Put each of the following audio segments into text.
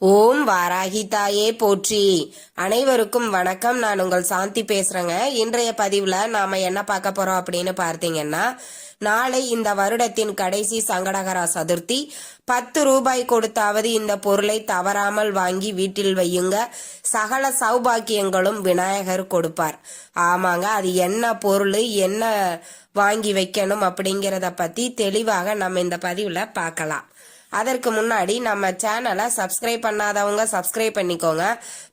ஓம் வாராகி தாயே போற்றி. அனைவருக்கும் வணக்கம். நான் உங்கள் சாந்தி பேசுறேங்க. இன்றைய பதிவுல நாம என்ன பார்க்க போறோம் அப்படின்னு பார்த்தீங்கன்னா நாளை இந்த வருடத்தின் கடைசி சங்கடகரா சதுர்த்தி. பத்து ரூபாய் கொடுத்தாவது இந்த பொருளை தவறாமல் வாங்கி வீட்டில் வையுங்க. சகல சௌபாக்கியங்களும் விநாயகர் கொடுப்பார். ஆமாங்க அது என்ன பொருள் என்ன வாங்கி வைக்கணும் அப்படிங்கிறத பத்தி தெளிவாக நம்ம இந்த பதிவுல பார்க்கலாம். அதற்கு முன்னாடி நம்ம சேனலை சப்ஸ்கிரைப் பண்ணாதவங்க சப்ஸ்கிரைப் பண்ணிக்கோங்க.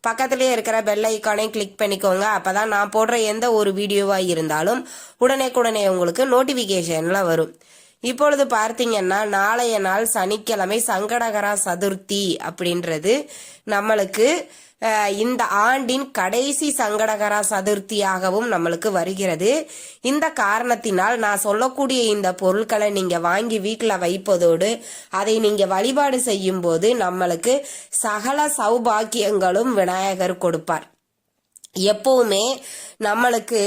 பக்கத்துலேயே இருக்கிற பெல் ஐக்கானை கிளிக் பண்ணிக்கோங்க. அப்பதான் நான் போடுற எந்த ஒரு வீடியோவாக இருந்தாலும் உடனே உங்களுக்கு நோட்டிஃபிகேஷனில் வரும். இப்பொழுது பார்த்தீங்கன்னா நாளைய நாள் சனிக்கிழமை சங்கடகரா சதுர்த்தி அப்படின்றது நம்மளுக்கு இந்த ஆண்டின் கடைசி சங்கடகரா சதுர்த்தியாகவும் நம்மளுக்கு வருகிறது. இந்த காரணத்தினால் நான் சொல்லக்கூடிய இந்த பொருட்களை நீங்க வாங்கி வீட்டில் வைப்பதோடு அதை நீங்க வழிபாடு செய்யும் போது நம்மளுக்கு சகல சௌபாக்கியங்களும் விநாயகர் கொடுப்பார். எப்பவுமே நம்மளுக்கு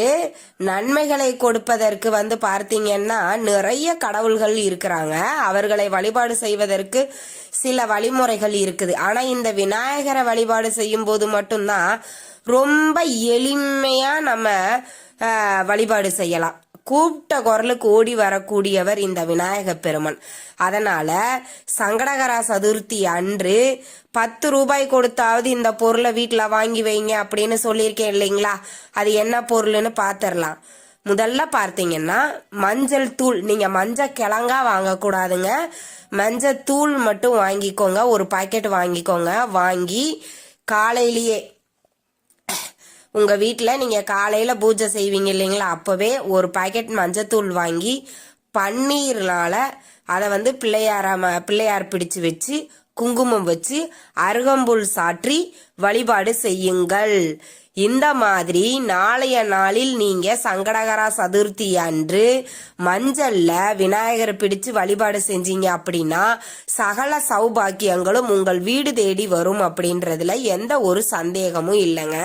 நன்மைகளை கொடுப்பதற்கு வந்து பார்த்தீங்கன்னா நிறைய கடவுள்கள் இருக்கிறாங்க. அவர்களை வழிபாடு செய்வதற்கு சில வழிமுறைகள் இருக்குது. ஆனா இந்த விநாயகரை வழிபாடு செய்யும் போது மட்டும்தான் ரொம்ப எளிமையா நம்ம வழிபாடு செய்யலாம். கூப்பிட்ட குரலுக்கு ஓடி வரக்கூடியவர் இந்த விநாயக பெருமன். அதனால சங்கடகரா சதுர்த்தி அன்று பத்து ரூபாய் கொடுத்தாவது இந்த பொருளை வீட்டில் வாங்கி வைங்க அப்படின்னு சொல்லியிருக்கேன் இல்லைங்களா? அது என்ன பொருள்னு பார்த்துடலாம் முதல்ல பார்த்தீங்கன்னா மஞ்சள் தூள். நீங்கள் மஞ்சள் கிழங்கா வாங்கக்கூடாதுங்க. மஞ்சள் தூள் மட்டும் வாங்கிக்கோங்க. ஒரு பாக்கெட் வாங்கிக்கோங்க. வாங்கி காலையிலேயே உங்க வீட்டில் நீங்க காலையில பூஜை செய்வீங்க இல்லைங்களா? அப்பவே ஒரு பாக்கெட் மஞ்சத்தூள் வாங்கி பன்னீர்னால அதை வந்து பிள்ளையார பிள்ளையார் பிடிச்சு வச்சு குங்குமம் வச்சு அருகம்புல் சாற்றி வழிபாடு செய்யுங்கள். இந்த மாதிரி நாளைய நாளில் நீங்க சங்கடகரா சதுர்த்தி அன்று மஞ்சள்ல விநாயகரை பிடிச்சு வழிபாடு செஞ்சீங்க அப்படின்னா சகல சௌபாக்கியங்களும் உங்கள் வீடு தேடி வரும் அப்படின்றதுல எந்த ஒரு சந்தேகமும் இல்லைங்க.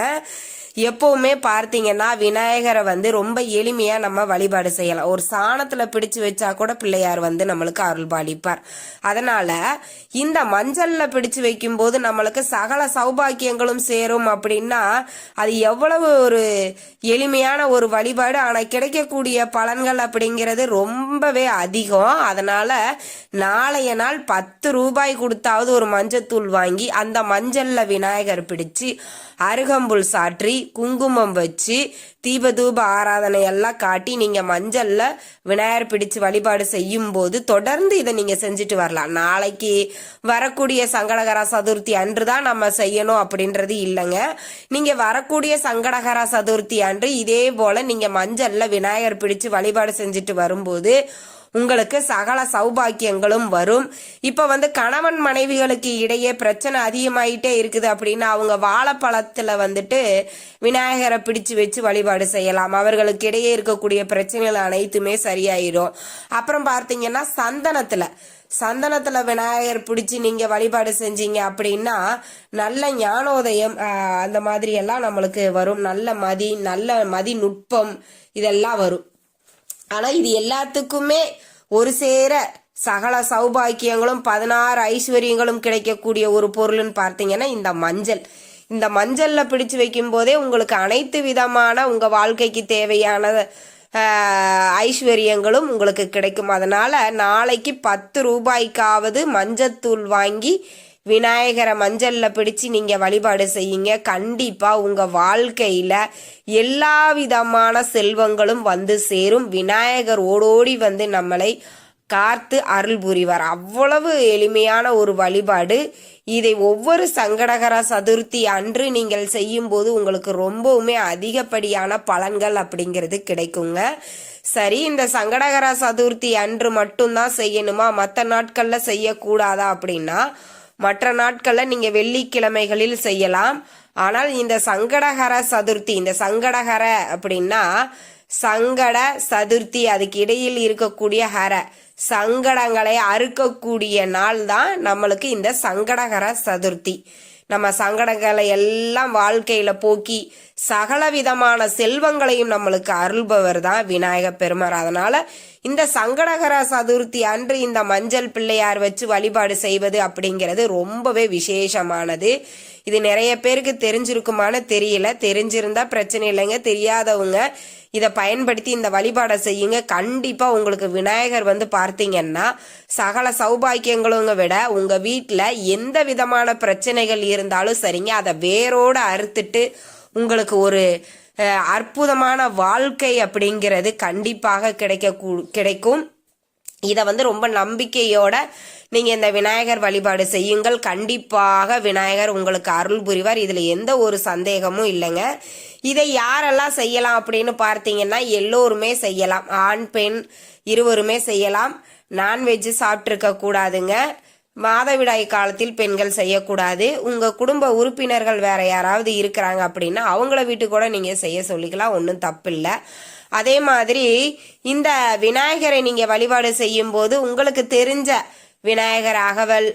எப்பவுமே பார்த்தீங்கன்னா விநாயகரை வந்து ரொம்ப எளிமையா நம்ம வழிபாடு செய்யலாம். ஒரு சாணத்துல பிடிச்சு வச்சா கூட பிள்ளையார் வந்து நம்மளுக்கு அருள் பாலிப்பார் அதனால இந்த மஞ்சள்ல பிடிச்சு வைக்கும் போது நம்மளுக்கு சகல சௌபாக்கியங்களும் சேரும் அப்படின்னா அது எவ்வளவு ஒரு எளிமையான ஒரு வழிபாடு. ஆனா கிடைக்கக்கூடிய பலன்கள் அப்படிங்கிறது ரொம்பவே அதிகம். அதனால நாளைய நாள் பத்து ரூபாய் கொடுத்தாவது ஒரு மஞ்சத்தூள் வாங்கி அந்த மஞ்சள்ல விநாயகர் பிடிச்சு அருகம்புல் சாற்றி குங்குமம் வச்சு தீபதூப ஆராதனை எல்லாம் காட்டி நீங்க மஞ்சள்ல விநாயகர் பிடிச்சு வழிபாடு செய்யும் போது தொடர்ந்து இதை நீங்க செஞ்சுட்டு வரலாம். நாளைக்கு வரக்கூடிய சங்கடகரா சதுர்த்தி அன்று தான் நம்ம செய்யணும் அப்படின்றது இல்லைங்க. நீங்க வரக்கூடிய சங்கடகரா சதுர்த்தி அன்று இதே போல நீங்க மஞ்சள்ல விநாயகர் பிடிச்சு வழிபாடு செஞ்சுட்டு வரும்போது உங்களுக்கு சகல சௌபாக்கியங்களும் வரும். இப்போ வந்து கணவன் மனைவிகளுக்கு இடையே பிரச்சனை அதிகமாயிட்டே இருக்குது அப்படின்னா அவங்க வாழைப்பழத்தில் வந்துட்டு விநாயகரை பிடிச்சு வச்சு வழிபாடு செய்யலாம். அவர்களுக்கு இடையே இருக்கக்கூடிய பிரச்சனைகள் அனைத்துமே சரியாயிரும். அப்புறம் பார்த்தீங்கன்னா சந்தனத்தில். சந்தனத்தில் விநாயகர் பிடிச்சி நீங்கள் வழிபாடு செஞ்சீங்க அப்படின்னா நல்ல ஞானோதயம் அந்த மாதிரி எல்லாம் நம்மளுக்கு வரும். நல்ல மதி நல்ல மதி நுட்பம் இதெல்லாம் வரும். ஆனா இது எல்லாத்துக்குமே ஒரு சேர சகல சௌபாக்கியங்களும் பதினாறு ஐஸ்வர்யங்களும் கிடைக்கக்கூடிய ஒரு பொருள்னு பார்த்தீங்கன்னா இந்த மஞ்சள். இந்த மஞ்சள்ல பிடிச்சு வைக்கும் போதே உங்களுக்கு அனைத்து விதமான உங்க வாழ்க்கைக்கு தேவையான ஐஸ்வர்யங்களும் உங்களுக்கு கிடைக்கும். அதனால நாளைக்கு பத்து ரூபாய்க்காவது மஞ்சத்தூள் வாங்கி விநாயகரை மஞ்சள்ல பிடிச்சு நீங்க வழிபாடு செய்யுங்க. கண்டிப்பா உங்க வாழ்க்கையில எல்லா விதமான செல்வங்களும் வந்து சேரும். விநாயகர் ஓடோடி வந்து நம்மளை காத்து அருள் புரிவார். அவ்வளவு எளிமையான ஒரு வழிபாடு. இதை ஒவ்வொரு சங்கடகர சதுர்த்தி அன்று நீங்கள் செய்யும்போது உங்களுக்கு ரொம்பவுமே அதிகப்படியான பலன்கள் அப்படிங்கிறது கிடைக்குங்க. சரி இந்த சங்கடகர சதுர்த்தி அன்று மட்டும்தான் செய்யணுமா? மற்ற நாட்கள்ல செய்யக்கூடாதா அப்படின்னா மற்ற நாட்களில் நீங்க வெள்ளிக்கிழமைகளில் செய்யலாம். ஆனால் இந்த சங்கடகர சதுர்த்தி இந்த சங்கடகர அப்படின்னா சங்கட சதுர்த்தி அதுக்கு இடையில் இருக்கக்கூடிய ஹர. சங்கடங்களை அறுக்கக்கூடிய நாள் தான் நம்மளுக்கு இந்த சங்கடகர சதுர்த்தி. நம்ம சங்கடங்களை எல்லாம் வாழ்க்கையில போக்கி சகல விதமான செல்வங்களையும் நம்மளுக்கு அருள்பவர் தான் விநாயக பெருமார். அதனால இந்த சங்கடகர சதுர்த்தி அன்று இந்த மஞ்சள் பிள்ளையார் வச்சு வழிபாடு செய்வது அப்படிங்கிறது ரொம்பவே விசேஷமானது. இது நிறைய பேருக்கு தெரிஞ்சிருக்குமான்னு தெரியல. தெரிஞ்சிருந்தா பிரச்சனை இல்லைங்க. தெரியாதவங்க இதை பயன்படுத்தி இந்த வழிபாடை செய்யுங்க. கண்டிப்பா உங்களுக்கு விநாயகர் வந்து பார்த்தீங்கன்னா சகல சௌபாக்கியங்களுங்க விட உங்க வீட்டில் எந்த விதமான பிரச்சனைகள் இருந்தாலும் சரிங்க. அதை வேரோடு அறுத்துட்டு உங்களுக்கு ஒரு அற்புதமான வாழ்க்கை அப்படிங்கிறது கண்டிப்பாக கிடைக்க கிடைக்கும். இதை வந்து ரொம்ப நம்பிக்கையோட நீங்க இந்த விநாயகர் வழிபாடு செய்யுங்கள். கண்டிப்பாக விநாயகர் உங்களுக்கு அருள் புரிவார். இதுல எந்த ஒரு சந்தேகமும் இல்லைங்க. இதை யாரெல்லாம் செய்யலாம் அப்படின்னு பார்த்தீங்கன்னா எல்லோருமே செய்யலாம். ஆண் பெண் இருவருமே செய்யலாம். நான்வெஜ் சாப்பிட்ருக்க கூடாதுங்க. மாதவிடாய் காலத்தில் பெண்கள் செய்யக்கூடாது. உங்க குடும்ப உறுப்பினர்கள் வேற யாராவது இருக்கிறாங்க அப்படின்னா அவங்கள வீட்டு கூட நீங்க செய்ய சொல்லிக்கலாம். ஒன்றும் தப்பில்லை. அதே மாதிரி இந்த விநாயகரை நீங்க வழிபாடு செய்யும் போது உங்களுக்கு தெரிஞ்ச விநாயகர் அகவல்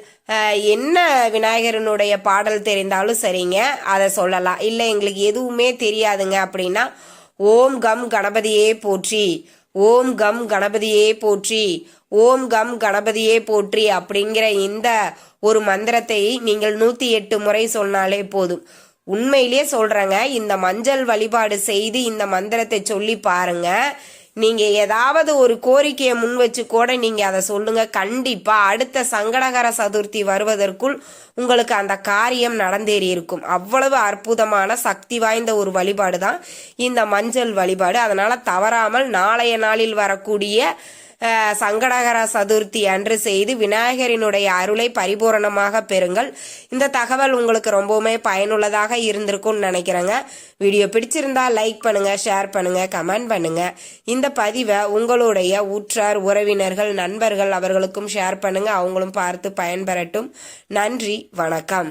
என்ன விநாயகரனுடைய பாடல் தெரிந்தாலும் சரிங்க அதை சொல்லலாம். இல்லை எங்களுக்கு எதுவுமே தெரியாதுங்க அப்படின்னா ஓம் கம் கணபதியே போற்றி ஓம் கம் கணபதியே போற்றி ஓம் கம் கணபதியே போற்றி அப்படிங்கிற இந்த ஒரு மந்திரத்தை நீங்கள் நூற்றி எட்டு முறை சொன்னாலே போதும். உண்மையிலேயே சொல்றேங்க இந்த மஞ்சள் வழிபாடு செய்து இந்த மந்திரத்தை சொல்லி பாருங்க. நீங்க ஏதாவது ஒரு கோரிக்கையை முன் வச்சு கூட நீங்க அதை சொல்லுங்க. கண்டிப்பா அடுத்த சங்கடகர சதுர்த்தி வருவதற்குள் உங்களுக்கு அந்த காரியம் நடந்தேறி இருக்கும். அவ்வளவு அற்புதமான சக்தி வாய்ந்த ஒரு வழிபாடு தான் இந்த மஞ்சள் வழிபாடு. அதனால தவறாமல் நாளைய நாளில் வரக்கூடிய சங்கடகர சதுர்த்தி அன்று செய்து விநாயகரினுடைய அருளை பரிபூரணமாக பெறுங்கள். இந்த தகவல் உங்களுக்கு ரொம்பவுமே பயனுள்ளதாக இருந்திருக்கும்னு நினைக்கிறேங்க. வீடியோ பிடிச்சிருந்தா லைக் பண்ணுங்க ஷேர் பண்ணுங்க கமெண்ட் பண்ணுங்க. இந்த பதிவை உங்களுடைய உற்றார் உறவினர்கள் நண்பர்கள் அவர்களுக்கும் ஷேர் பண்ணுங்க. அவங்களும் பார்த்து பயன்பெறட்டும். நன்றி வணக்கம்.